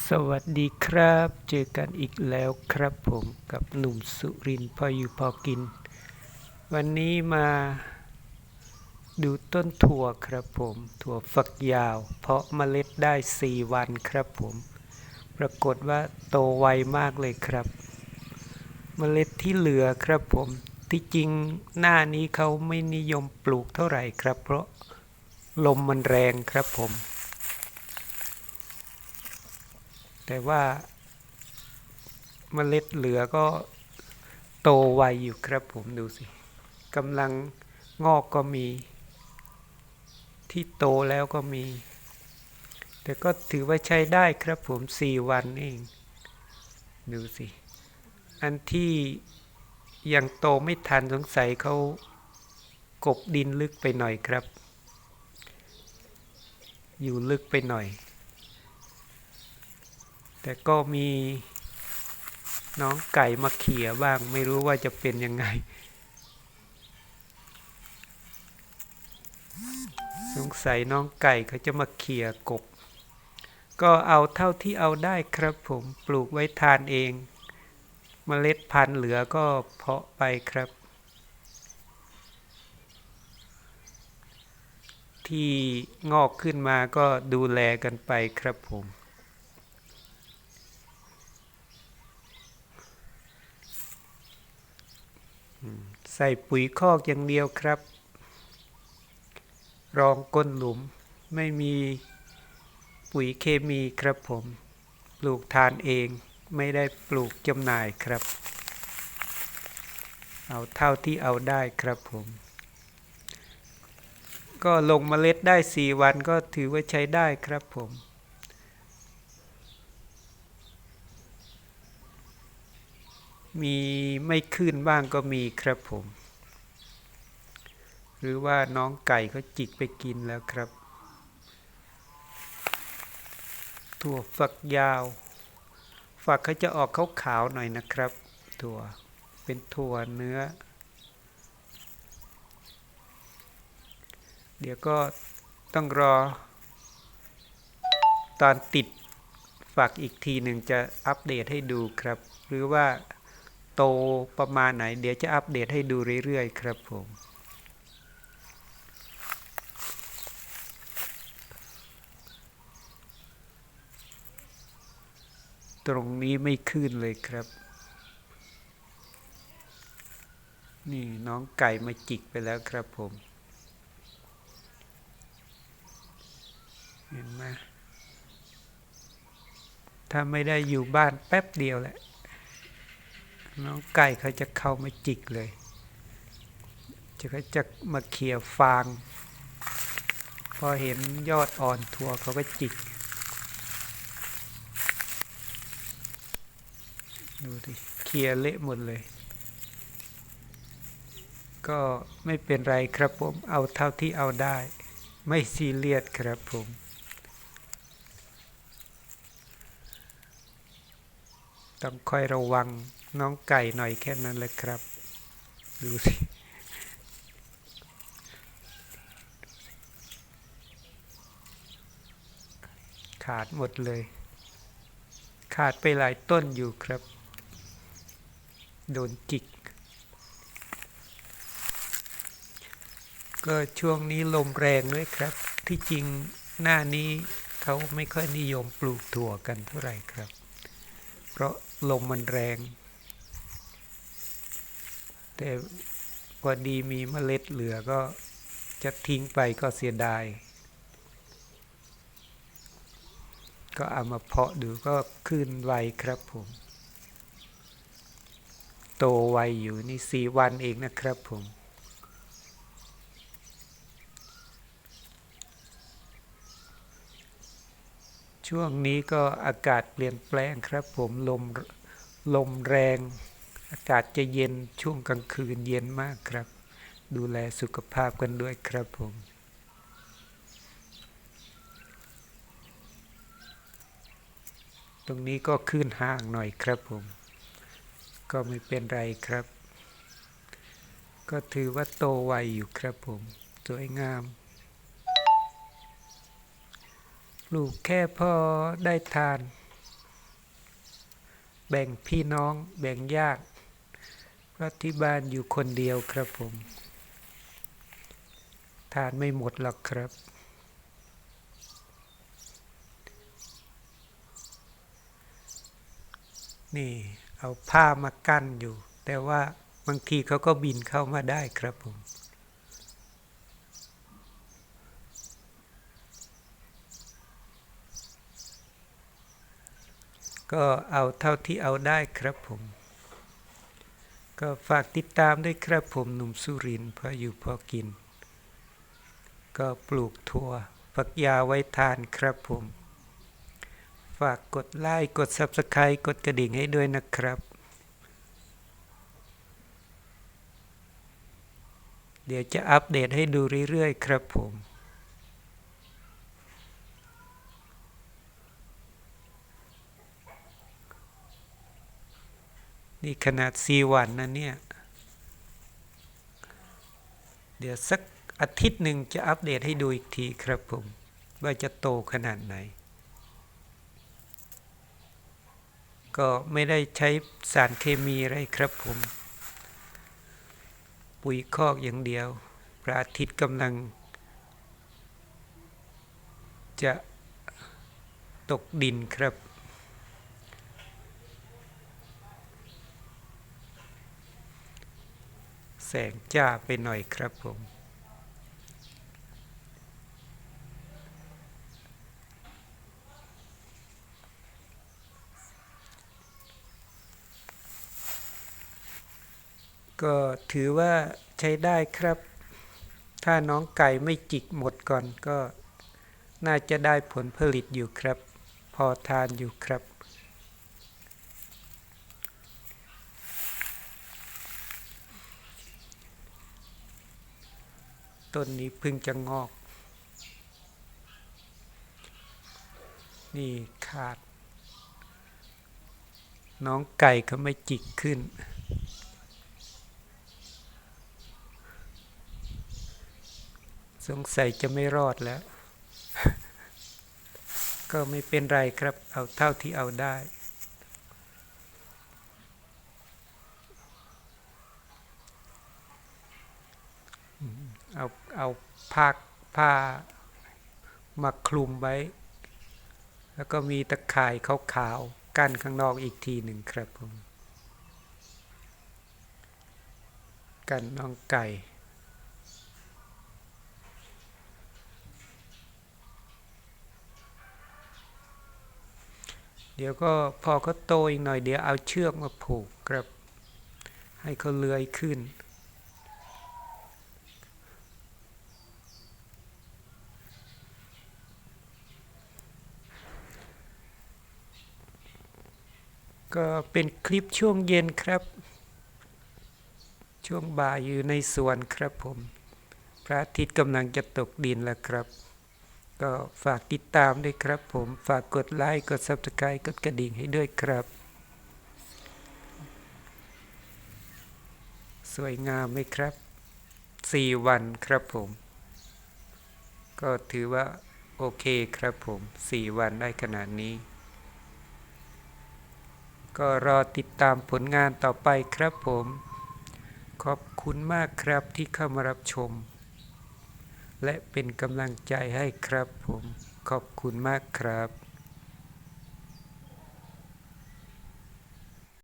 สวัสดีครับ เจอกันอีกแล้วครับผมกับหนุ่มสุรินพออยู่พอกิน วันนี้มาดูต้นถั่วครับผม ถั่วฝักยาว เพาะเมล็ดได้ 4 วันครับผม ปรากฏว่าโตไวมากเลยครับ เมล็ดที่เหลือครับผม ที่จริงหน้านี้เขาไม่นิยมปลูกเท่าไหร่ครับ เพราะลมมันแรงครับผม แต่ว่าเมล็ดเหลือก็โตไวอยู่ครับผมดูสิกำลังงอกก็มี ที่โตแล้วก็มี แต่ก็ถือว่าใช้ได้ครับผมสี่วันเอง ดูสิ อันที่ยังโตไม่ทันสงสัยเขากบดินลึกไปหน่อยครับ อยู่ลึกไปหน่อย แต่ก็มีน้องไก่มาเขี่ยบ้าง ไม่รู้ว่าจะเป็นยังไง สงสัยน้องไก่เขาจะมาเขี่ยกบ ก็เอาเท่าที่เอาได้ครับผมปลูกไว้ทานเองเมล็ดพันธุ์เหลือก็เพาะไปครับ ที่งอกขึ้นมาก็ดูแลกันไปครับผม ใส่ปุ๋ยคอกอย่างเดียวครับ รองก้นหลุมไม่มีปุ๋ยเคมีครับผม ปลูกทานเองไม่ได้ปลูกจำหน่ายครับ เอาเท่าที่เอาได้ครับผม ก็ลงเมล็ดได้ 4 วันก็ถือว่าใช้ได้ครับผม มีไม่ขึ้นบ้างก็มีครับผม หรือว่าน้องไก่เขาจิกไปกินแล้วครับ ถั่วฝักยาว ฝักเขาจะออกขาวๆหน่อยนะครับ ถั่วเป็นถั่วเนื้อ เดี๋ยวก็ต้องรอ ตอนติดฝักอีกทีหนึ่งจะอัปเดตให้ดูครับ หรือว่า โตประมาณไหน เดี๋ยวจะอัปเดตให้ดูเรื่อยๆ ครับผม ตรงนี้ไม่ขึ้นเลยครับ นี่น้องไก่มาจิกไปแล้วครับผม เห็นไหมถ้าไม่ได้อยู่บ้านแป๊บเดียวแหละ น้องไก่เขาจะเข้ามาจิกเลยจะเขาจะมาเขี่ยฟาง พอเห็นยอดอ่อนทั่วเขาก็จิก ดูดิเคลียเละหมดเลย ก็ไม่เป็นไรครับผม เอาเท่าที่เอาได้ ไม่ซีเรียสครับผมต้องคอยระวัง น้องไก่หน่อยแค่นั้นแหละครับ ดูสิขาดหมดเลย ขาดไปหลายต้นอยู่ครับ โดนจิก ก็ช่วงนี้ลมแรงด้วยครับ ที่จริงหน้านี้เขาไม่ค่อยนิยมปลูกถั่วกันเท่าไหร่ครับ เพราะลมมันแรง แต่พอดีมีเมล็ดเหลือก็จะทิ้งไปก็เสียดาย ก็เอามาเพาะดูก็ขึ้นไวครับผม โตไวอยู่นี่สี่วันเองนะครับผมช่วงนี้ก็อากาศเปลี่ยนแปลงครับผมลมลมแรง อากาศจะเย็นช่วงกลางคืนเย็นมากครับ ดูแลสุขภาพกันด้วยครับผมตรงนี้ก็ขึ้นห่างหน่อยครับผม ก็ไม่เป็นไรครับ ก็ถือว่าโตไวอยู่ครับผม สวยงาม ลูกแค่พอได้ทาน แบ่งพี่น้องแบ่งญาติ ราะที่บ้านอยู่คนเดียวครับผม ทานไม่หมดหรอกครับ นี่เอาผ้ามากั้นอยู่ แต่ว่าบางทีเขาก็บินเข้ามาได้ครับผมก็เอาเท่าที่เอาได้ครับผม ก็ฝากติดตามด้วยครับผมหนุ่มสุรินพออยู่พอกิน ก็ปลูกถั่วฝักยาไว้ทานครับผม ฝากกดไลค์กด Subscribe กดกระดิ่งให้ด้วยนะครับ เดี๋ยวจะอัปเดตให้ดูเรื่อยๆ ครับผม นี่ขนาด4วันนะเนี่ยเดี๋ยวสักอาทิตย์หนึ่งจะอัปเดตให้ดูอีกทีครับผม ว่าจะโตขนาดไหน ก็ไม่ได้ใช้สารเคมีอะไรครับผม ปุ๋ยคอกอย่างเดียวพระอาทิตย์กำลัง จะตกดินครับ แสงจ้าไปหน่อยครับผม ก็ถือว่าใช้ได้ครับ ถ้าน้องไก่ไม่จิกหมดก่อนก็ น่าจะได้ผลผลิตอยู่ครับ พอทานอยู่ครับ ต้นนี้เพิ่งจะงอก นี่ขาด น้องไก่ก็ไม่จิกขึ้น สงสัยจะไม่รอดแล้ว ก็ไม่เป็นไรครับ เอาเท่าที่เอาได้ เอาเอาผ้าผ้ามาคลุมไว้ แล้วก็มีตะข่ายขาวๆกั้นข้างนอกอีกทีหนึ่งครับผมกันน้องไก่เดี๋ยวก็พอเขาโตอีกหน่อยเดี๋ยวเอาเชือกมาผูกครับ ให้เขาเลื้อยขึ้น ก็เป็นคลิปช่วงเย็นครับ ช่วงบ่ายอยู่ในสวนครับผม พระอาทิตย์กำลังจะตกดินแล้วครับ ก็ฝากติดตามด้วยครับผม ฝากกดไลค์ กด Subscribe กดกระดิ่งให้ด้วยครับ สวยงามไหมครับ 4 วันครับผม ก็ถือว่าโอเคครับผม 4 วันได้ขนาดนี้ ก็รอติดตามผลงานต่อไปครับผม ขอบคุณมากครับที่เข้ามารับชม และเป็นกำลังใจให้ครับผม ขอบคุณมากครับ